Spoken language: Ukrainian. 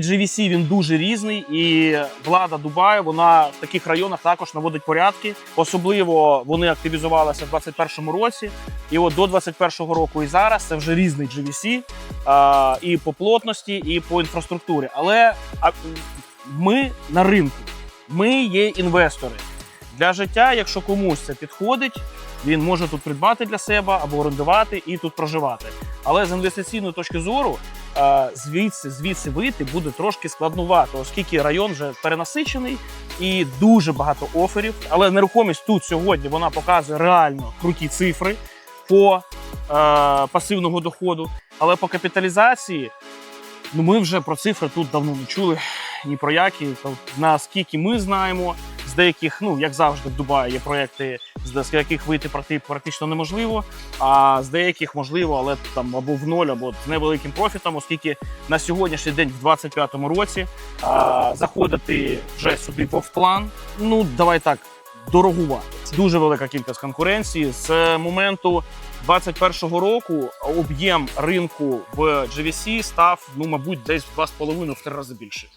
GVC він дуже різний, і влада Дубаю вона в таких районах також наводить порядки. Особливо вони активізувалися в 2021 році. І от до 2021 року і зараз це вже різний GVC а, і по плотності, і по інфраструктурі. Але ми на ринку, ми є інвестори. Для життя, якщо комусь це підходить, він може тут придбати для себе або орендувати і тут проживати. Але з інвестиційної точки зору звідси звідси вийти буде трошки складнувато, оскільки район вже перенасичений і дуже багато оферів. Але нерухомість тут сьогодні вона показує реально круті цифри по е, пасивного доходу. Але по капіталізації, ну ми вже про цифри тут давно не чули ні про які. Наскільки ми знаємо, з деяких, ну як завжди, в Дубаї є проекти, з яких вийти практи- практично неможливо. А з деяких можливо, але там або в ноль, або з невеликим профітом, оскільки на сьогоднішній день, в 25-му році, а, заходити вже в план. Ну давай так. Дорогувати дуже велика кількість конкуренції. З моменту 21-го року об'єм ринку в GVC став, ну мабуть, десь в 2,5 в три рази більше.